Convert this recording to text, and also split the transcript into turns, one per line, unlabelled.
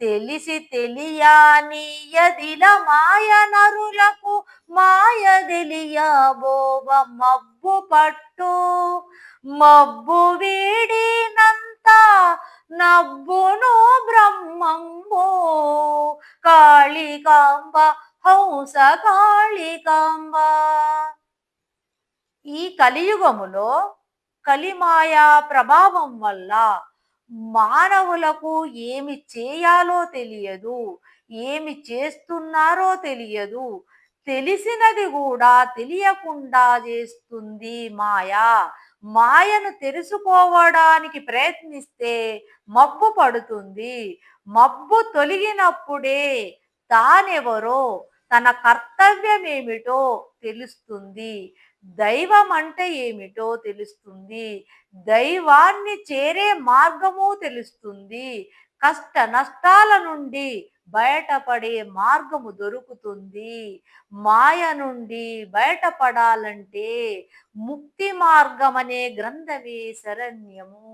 తెలిసి తెలియనియదిల మాయ నరులకు మాయ తెలియబోవ మబ్బు పట్టు. మబ్బు వీడినంత నబ్బును బ్రహ్మంబో. కాళికాంబ హంస కాళికాంబ ఈ కలియుగములో కలిమాయా ప్రభావం వల్ల మానవులకు ఏమి చేయాలో తెలియదు ఏమి చేస్తున్నారో తెలియదు. తెలిసినది కూడా తెలియకుండా చేస్తుంది మాయా. మాయను తెలుసుకోవడానికి ప్రయత్నిస్తే మబ్బు పడుతుంది. మబ్బు తొలగినప్పుడే తానెవరో తన కర్తవ్యం ఏమిటో తెలుస్తుంది. దైవం అంటే ఏమిటో తెలుస్తుంది. దైవాన్ని చేరే మార్గము తెలుస్తుంది. కష్ట నష్టాల నుండి బయటపడే మార్గము దొరుకుతుంది. మాయ నుండి బయటపడాలంటే ముక్తి మార్గం అనే గ్రంథమే శరణ్యము.